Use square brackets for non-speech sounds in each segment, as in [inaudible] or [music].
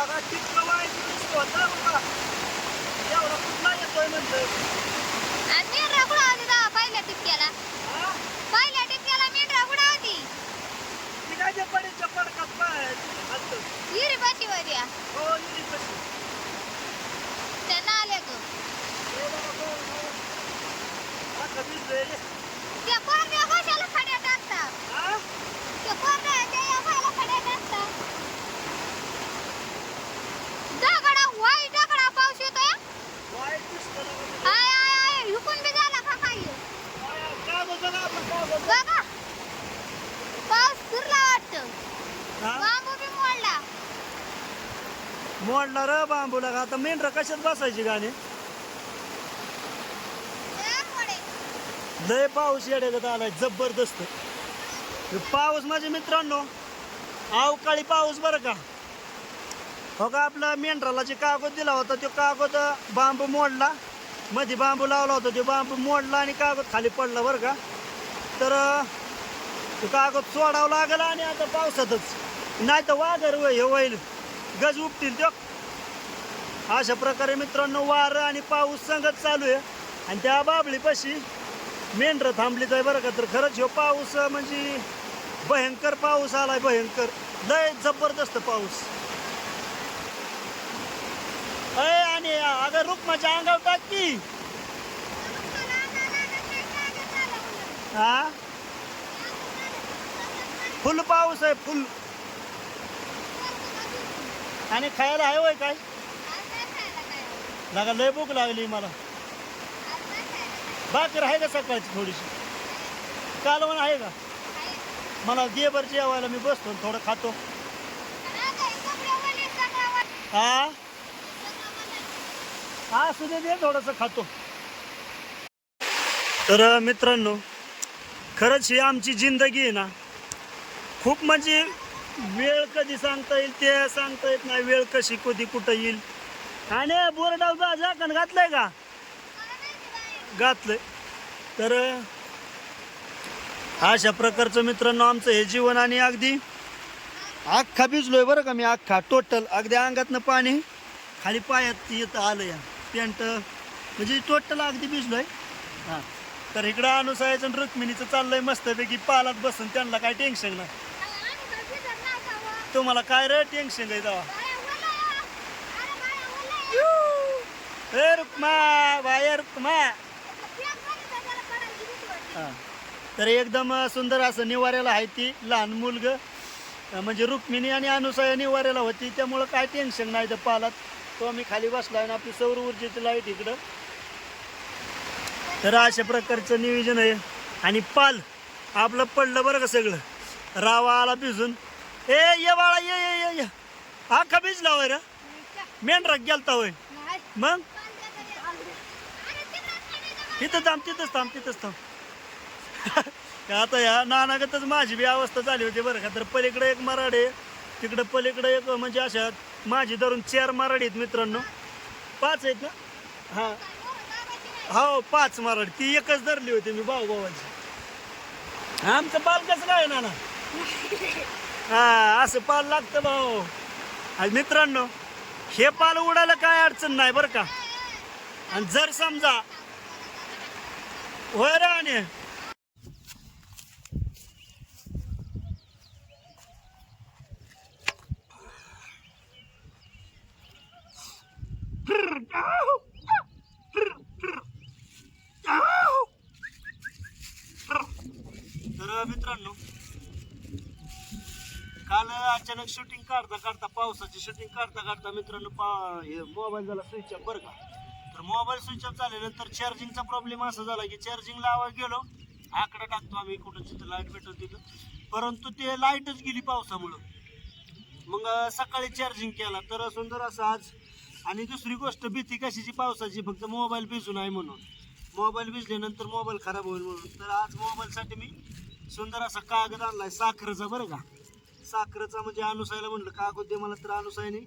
दिसतो होता बाबा. एवढा कुठला येतोय म्हणलं आणि मेंढरा कुठं होती तेव्हा पहिल्या टिपक्याला हा? पहिल्या टिपक्याला मेंढरा कुठं होती ती काय ते पडीच्या पडकात पाय घालतं. हिरी पाशी होती या. हो, कशी. हे बाबा, हो, हो. आता भिजलोय रे. त्या पोरग्या कशाला खड्या टाकतात हा? त्या पोरग्या त्या या बायला खड्या टाकतात दगडा वाई दगडा पाऊस येतोय वाईट दिसतं ना म्हणजे. आय आय आय हुकून बी झाला का काय काय- काय बोलतो ना आपण, काय बोलतो? बघा पाऊस फिरला वाटतं हा? बांबू बी मोडला मोडला र बांबूला का आता मेंढर कशात बसायची गाणी. लय पाऊस येड्यागत आलाय जबरदस्त. पाऊस माझे मित्रांनो अवकाळी पाऊस बरं का? हो का आपला मेंढराला जे कागद दिला होता तो कागद बांबू मोडला. मध्ये बांबू लावला होता तो बांबू मोडला आणि कागद खाली पडला बरं का? तर तो कागद सोडावं लागला आणि आता पावसातच. नाही तर वाघर हे होईल. गज उपतील तो. अशा प्रकारे मित्रांनो वारं आणि पाऊस संगत चालू आहे. आणि त्या बाबळीपाशी मेंढरं थांबलीच आहे बरं का. तर खरंच ह्यो पाऊस म्हणजे भयंकर पाऊस आलाय भयंकर. लय जबरदस्त पाऊस. अय आणि अगं रुक्माच्या अंगावर टाक की. हा फुल पाऊस आहे फुल. आणि खायला आहे वय काय? लागा लय भूक लागली मला. भाकर आहे का सकाळची थोडीशी? कालवण आहे का? मला दे बरं जेवायला मी बसतो थोडं खातो. हा हा दे थोडंसं खातो. तर मित्रांनो खरंच ही आमची जिंदगी आहे ना खूप म्हणजे वेळ कधी सांगता येईल ते सांगता येत नाही वेळ कशी कधी कुठं येईल. आणि बोर्डाव झाकण घातलंय का? घातलंय. तर अशा प्रकारचं मित्रांनो आमचं हे जीवन आणि अगदी अख्खा भिजलोय बरं का मी अख्खा. टोटल अगदी अंगातनं पाणी खाली पायात येत आलं या. पेंट म्हणजे टोटल अगदी भिजलोय. हां. तर इकडं अनुसायचं आणि रुक्मिणीचं चाललंय मस्तपैकी पालात बसून. त्यांना काय टेन्शन नाही. तुम्हाला काय रे टेन्शन आहे जावा बाय रुक्मा हां. तर एकदम सुंदर असं निवाऱ्याला आहे ती लहान मुलग. म्हणजे रुक्मिणी आणि अनुसया निवाऱ्याला होती. त्यामुळं काय टेन्शन नाही तर पालात. तो आम्ही खाली बसला आणि आपली सौर ऊर्जेची लाइट इकडं. तर अशा प्रकारचं नियोजन आहे. आणि पाल आपलं पडलं बरं का सगळं. रावा आला भिजून. ए ये बाळा ये ये ये ये. हा का भिजला होय रे. मेंढरा गेलता होय. मग? तिथं थांब तिथंच थांब तिथंच थांब. [laughs] आता या नानागतच माझी बी अवस्था झाली होती बरं का. तर पलीकडे एक मराठी आहे तिकडं पलीकडे एक म्हणजे अशा माझी धरून चार मराठी आहेत मित्रांनो. पाच आहेत ना? हां. हो पाच मराठी. ती एकच धरली होती मी भाऊ भावाची. आमचं पाल कसं काय नाना? [laughs] हा असं पाल लागतं भाऊ. आणि मित्रांनो हे पाल उडायला काय अडचण नाही बरं का. आणि जर समजा होय आणि तर मित्रांनो काल अचानक शूटिंग काढता काढता पावसाची शूटिंग काढता काढता मित्रांनो पा हे मोबाईल झाला स्विच बरं का. तर मोबाईल स्विच ऑफ झाल्यानंतर चार्जिंगचा प्रॉब्लेम असा झाला की चार्जिंग लावा गेलो आकडा टाकतो आम्ही कुठं तिथं लाइट भेटत तिथं. परंतु ते लाईटच गेली पावसामुळं. मग सकाळी चार्जिंग केला. तर सुंदर असं आज आणि दुसरी गोष्ट भीती कशाची? पावसाची. फक्त मोबाईल भिजू नाही म्हणून. मोबाईल भिजल्यानंतर मोबाईल खराब होईल म्हणून. तर आज मोबाईलसाठी मी सुंदर असा कागद आणला आहे साखरेचा बरं का. साखरेचा म्हणजे अनुसायला म्हणलं कागद दे मला तर अनुसायने.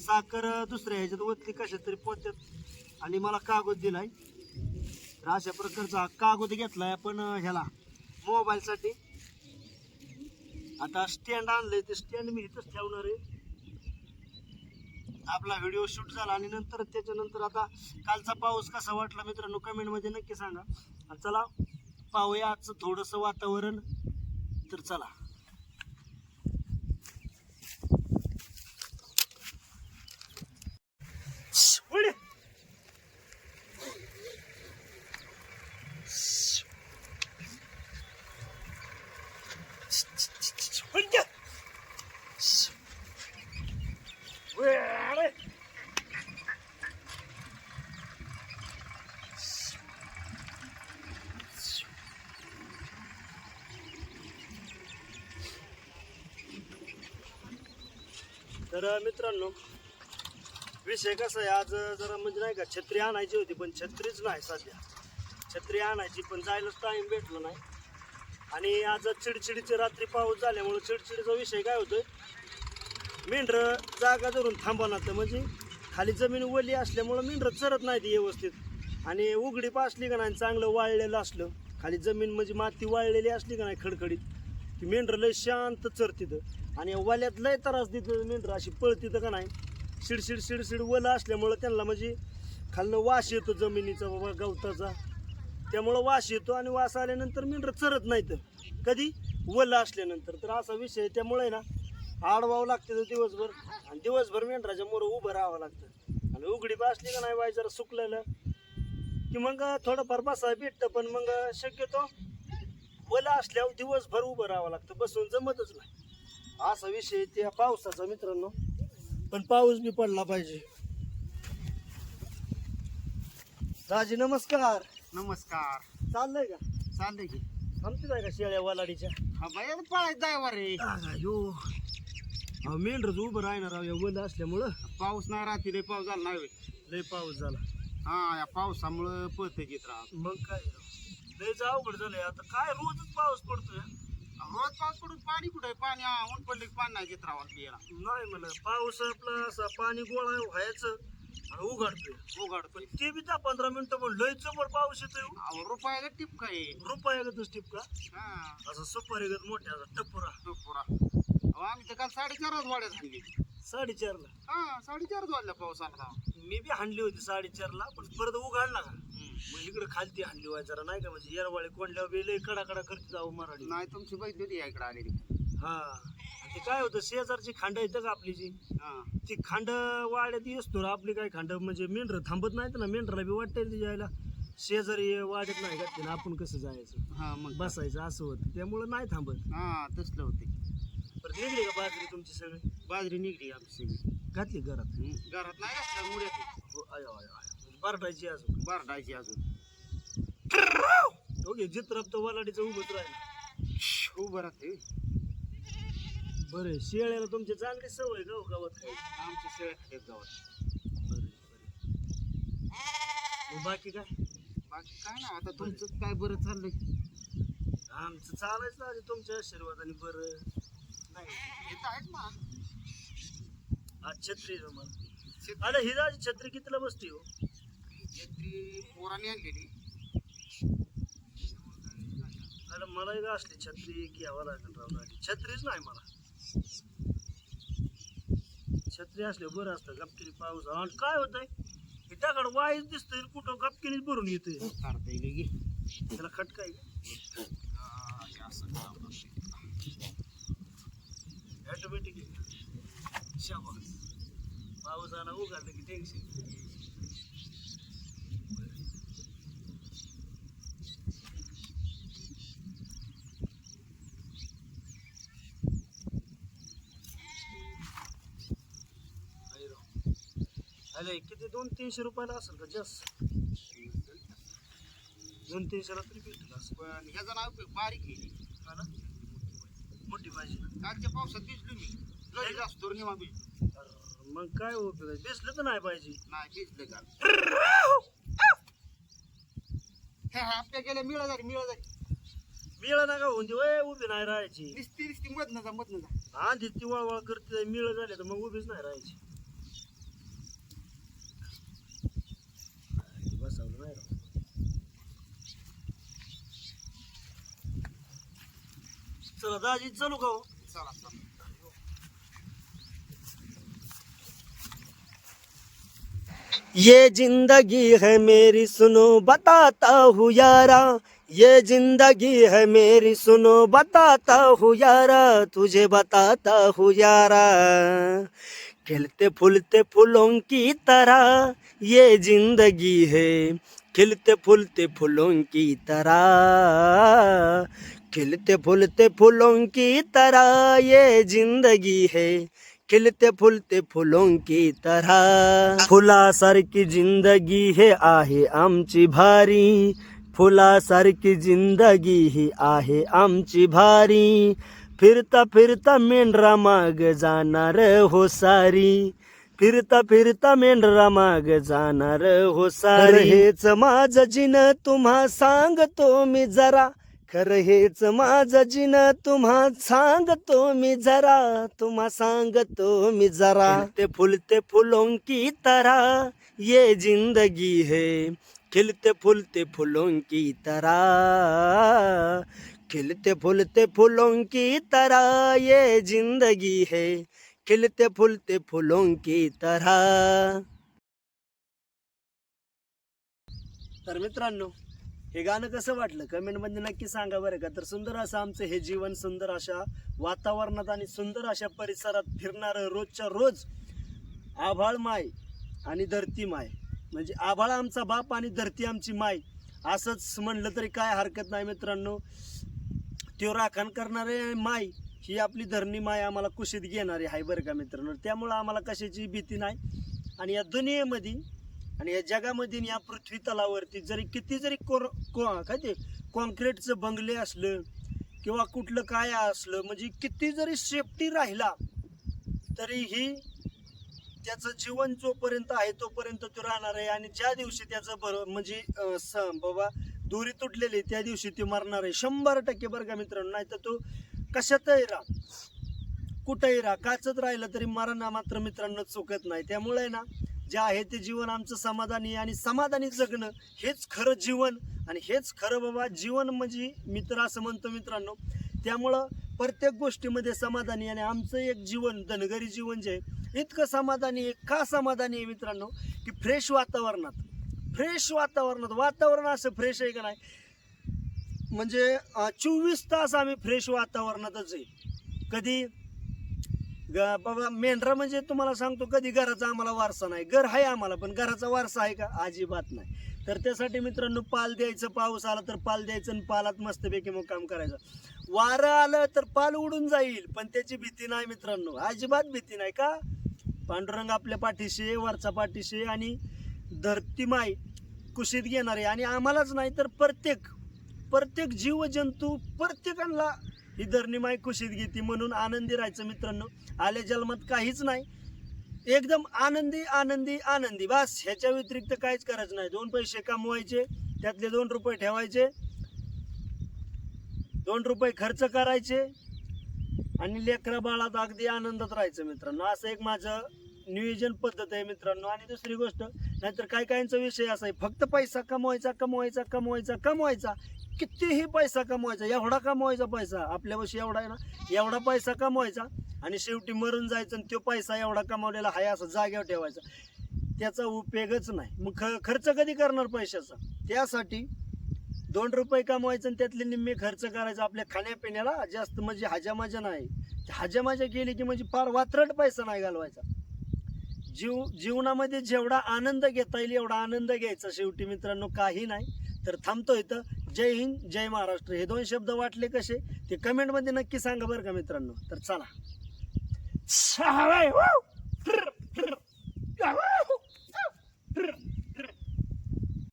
साखर दुसऱ्या ह्याच्यात ओतली कशात तरी पोत्यात. आणि मला कागद दिलाय. तर अशा प्रकारचा हा कागद घेतलाय आपण ह्याला मोबाईलसाठी आता स्टँड आणलंय ते स्टँड मी इथंच ठेवणार आहे. आपला व्हिडिओ शूट झाला आणि नंतर त्याच्यानंतर आता कालचा पाऊस कसा वाटला मित्रांनो कमेंटमध्ये नक्की सांगा. चला पाहूया आजचं थोडंसं वातावरण. तर चला. तर मित्रांनो विषय कसा आहे? आज जरा म्हणजे नाही का छत्री आणायची होती पण छत्रीच नाही सध्या. छत्री आणायची पण जायलाच टाईम भेटलो नाही. आणि आज चिडचिडीचे रात्री पाऊस झाल्यामुळे चिडचिडीचा विषय काय होतोय? मेंढर जागा धरून थांबवणार तर म्हणजे खाली जमीन ओली असल्यामुळं मेंढर चरत नाही ती व्यवस्थित. आणि उघडी असली का नाही चांगलं वाळलेलं असलं खाली जमीन म्हणजे माती वाळलेली असली का नाही खडखडीत ती मेंढर लय शांत चरतीतं. आणि वल्यात लय त्रास देतो मेंढर. अशी पळतीतं का नाही? शिडशिड शिडशिड वलं असल्यामुळं त्यांना म्हणजे खालनं वास येतो जमिनीचा बाबा गवताचा. त्यामुळं वास येतो आणि वास आल्यानंतर मेंढर चरत नाहीत. कधी? वलं असल्यानंतर. तर असा विषय आहे. त्यामुळे ना आडवावं लागतं दिवसभर. आणि दिवसभर मेंढराच्या मोरं उभं राहावं लागतं. आणि उघडी असली का नाही वाय जरा सुकलेलं. की मग थोडंफार बसा भेटतं. पण मग शक्यतो वलं असल्यावर दिवसभर उभं राहावं लागतं. बसून जमतच नाही. असा विषय आहे त्या पावसाचा मित्रांनो. पण पाऊस बी पडला पाहिजे. दाजी नमस्कार. नमस्कार. चाललंय का? चाललंय की. थांबते नाही का शेळ्या वलाडीच्या? हा आता पळायचं जायवर रे यो मेंढरच उभं राहणार राव या वलं असल्यामुळं. पाऊस नाही राहते रे पाऊस झाला नाही होय. लय पाऊस झाला. हा या पावसामुळं पळते राहत मग काय? राव. लयच अवघड झालंय. आता काय रोजच पाऊस पडतोय? रोज पाऊस पडून पाणी कुठे पाणी हा, ऊन पडले पाणी नाही घेत राहावं पियाला. नाही म्हणा पाऊस आपला असा पाणी गोळा व्हायचं आणि उघडतोय. उघड पण ते बी दहा पंधरा मिनिटं पण लय जबर पाऊस येतोय हो. अहो, रुपया टिप काय रुपयागतच टिपका? हा. असं सुपारीगत मोठ्या टपुरा. तो पुरा अहो, आम्ही तर काल साडेचारच वाड्यात हाणली साडेचारला? हा साडेचारच वाजल्या पाऊस आला. मी बी हाणली होती साडेचारला पण परत उघडला का. मग इकडे खालती हाणली व्हाय जरा नाही का? म्हणजे येरवाळे कोंडल्यावर बी लय कडा कडा करते जाऊ मराठी. नाही तुमची बाई होती या इकडे आलेली हा. ते काय होतं शेजारची खांड येतं का आपली जी? हा. ती खांड वाड्यात असतो रे आपली काय खांड? म्हणजे मेंढर थांबत नाहीत ना मेंढराला बी वाटतंय ती जायला शेजारी वाड्यात नाही घातली ना आपण कसं जायचं? हा मग. बसायचं असं होतं. त्यामुळं नाही थांबत. हा तसलं होते. पण निघली का बाजरी तुमची सगळी? बाजरी निघली आमची सगळी. घातली घरात. घरात नाही मुळ्यात. हो, आयो, आयो, आयो. बरडायची अजून. बारडायची अजून. ओके जित्रप तर वलाडीचं उभंच राहिलं. उभं राहते बरं शेळ्याला तुमची चांगली सवय गाव गावात खायची? आमची शेळ्या खात्यात गावात. बरं बाकी काय? बाकी काय ना आता तुमचं काय बरं चाललंय? आमचं चालायचं आधी तुमच्या आशीर्वादाने बरं. नाही येत आहेत ना. आज छत्री आहे तुम्हाला. शेत- अरे ही छत्री कितीला बसते हो? शेती पोराने आणलेली. अरे मला एक असली छत्री घ्यावं लागेल राव दाजी छत्रीच नाही मला. छत्री असल्या बरं असतं गपकिनी पाऊस आणि काय होतंय? हे दगड वाईच दिसतंय कुठं गपकिनीच भरून येते काढता येईल त्याला खटकाय ऑटोमॅटिक पाऊस आला उघडलं की टेन्शन अरे किती? दोन तीनशे रुपयाला असेल का? जास्त दोन तीनशेला तरी भेटेल असं. पण ह्याचं नाव बारीक आहे. हा ना? मोठी पाहिजे ना. कालच्या पावसात भिजलो मी. लई जास्त तर निवा भिजलो अरे, मग काय उपयोग आहे? दिसलं तर नाही पाहिजे. नाही भिजलं काल हे आपल्या गेल्या मिळा झाली मिळा झाली मिळ ना का होऊन वय उभी नाही राहायची. निस्ती निस्ती मधनं जा मधनं जा. आधी ती वळवळ करते मिळ झाले तर मग उभीच नाही राहायची. चला दाजी चालू का हो चला चला। ये ज़िंदगी है मेरी सुनो बताता हूँ यारा। ये ज़िंदगी है मेरी सुनो बताता हूँ यारा। तुझे बताता हूँ यारा। खिलते फूलते फूलों की तरह ये ज़िंदगी है। खिलते फूलते फूलों की तरह। खिलते फुलते फूलों की तरह ये जिंदगी है। खिलते फुलते फुलों की तरह। फुलासारखी जिंदगी हे आहे आमची भारी। फुलासारखी जिंदगी ही आहे आमची भारी। फिरता फिरता मेंढरा माग जाणार हो सारी। फिरता फिरता मेंढरा माग जाणार हो सारी। हेच माझं जिन तुम्हा सांगतो मी जरा। खरं हेच माझं जिन तुम्हा सांगतो मी जरा तुम्हा सांगतो मी जरा. ते फुलते फुलों की तरह ये जिंदगी है. खिलते फुलते फुलों की तरह खिलते फुलते फुलों की तरह ये जिंदगी है. खिलते फुलते फुलों की तरह. तर मित्रांनो हे गाणं कसं वाटलं? कमेंटमध्ये नक्की सांगा बरं का. तर सुंदर असं आमचं हे जीवन सुंदर अशा वातावरणात आणि सुंदर अशा परिसरात फिरणारं रोजच्या रोज आभाळ माय आणि धरती माय. म्हणजे आभाळ आमचा बाप आणि धरती आमची माय. असंच म्हणलं तरी काय हरकत नाही मित्रांनो. त्यो राखण करणारे माय ही आपली धरणी माय आम्हाला कुशीत घेणारी आहे बरं का मित्रांनो. त्यामुळं आम्हाला कशाची भीती नाही. आणि या दुनियेमध्ये आणि या जगामध्ये या पृथ्वी तलावरती जरी किती जरी कोर को काय ते कॉन्क्रीटचं बंगले असलं किंवा कुठलं काय असलं म्हणजे किती जरी सेफ्टी राहिला तरीही त्याचं जीवन जोपर्यंत आहे तोपर्यंत तो राहणार आहे. आणि ज्या दिवशी त्याचं बरोबर म्हणजे स बाबा दोरी तुटलेली त्या दिवशी ते मरणार आहे. शंभर टक्के बरं का मित्रांनो नाही तर तो कशातही राहा. कुठंही राहा. काचत राहिलं तरी मरणा मात्र मित्रांनो चुकत नाही. त्यामुळे आहे ना जे आहे ते जीवन आमचं समाधानी आणि समाधानी जगणं हेच खरं जीवन आणि हेच खरं बाबा जीवन म्हणजे मित्र असं म्हणतो मित्रांनो. त्यामुळं प्रत्येक गोष्टीमध्ये समाधानी आणि आमचं एक जीवन धनगरी जीवन जे आहे इतकं समाधानी आहे का समाधानी आहे मित्रांनो? की फ्रेश वातावरणात. फ्रेश वातावरणात. वातावरण असं फ्रेश आहे का नाही? म्हणजे चोवीस तास आम्ही फ्रेश वातावरणातच आहे. कधी ग बाबा मेंढरा म्हणजे तुम्हाला सांगतो कधी घराचा आम्हाला वारसा नाही. घर आहे आम्हाला पण घराचा वारसा आहे का? अजिबात नाही. तर त्यासाठी मित्रांनो पाल द्यायचं पाऊस आला तर पाल द्यायचं आणि पालात मस्तपैकी मग काम करायचं. वारं आलं तर पाल उडून जाईल पण त्याची भीती नाही मित्रांनो. अजिबात भीती नाही का? पांडुरंग आपल्या पाठीशी आहे, वरचा पाठीशी आहे आणि धरतीमाय कुशीत घेणार. आहे आणि आम्हालाच नाही तर प्रत्येक प्रत्येक जीवजंतू प्रत्येकाला ही धरणी माय कुशीत घेते म्हणून आनंदी राहायचं मित्रांनो. आल्या जन्मात काहीच नाही. एकदम आनंदी आनंदी आनंदी. बस ह्याच्या व्यतिरिक्त काहीच करायचं नाही. दोन पैसे कमवायचे त्यातले दोन रुपये ठेवायचे. दोन रुपये खर्च करायचे. आणि लेकरा बाळात अगदी आनंदात राहायचं मित्रांनो. असं एक माझं नियोजन पद्धत आहे मित्रांनो. आणि दुसरी गोष्ट नाहीतर काही काहींचा विषय असा आहे. फक्त पैसा कमवायचा कमवायचा कमवायचा कमवायचा. कितीही पैसा कमवायचा एवढा कमवायचा पैसा आपल्यापाशी एवढा आहे ना एवढा पैसा कमवायचा आणि शेवटी मरून जायचं आणि तो पैसा एवढा कमावलेला आहे असं जाग्यावर ठेवायचा. त्याचा उपयोगच नाही. मग ख खर्च कधी करणार पैशाचा? त्यासाठी दोन रुपये कमवायचं आणि त्यातले निम्मे खर्च करायचा आपल्या खाण्यापिण्याला जास्त म्हणजे हजामजा नाही. हजामजा केली की म्हणजे फार वात्रट पैसा नाही घालवायचा. जीव जीवनामध्ये जेवढा आनंद घेता येईल एवढा आनंद घ्यायचा शेवटी मित्रांनो काही नाही. तर थांबतो इथं. जय हिंद जय महाराष्ट्र. हे दोन शब्द वाटले कसे? ते कमेंटमध्ये नक्की सांगा बरं का मित्रांनो. तर चला. छावाय,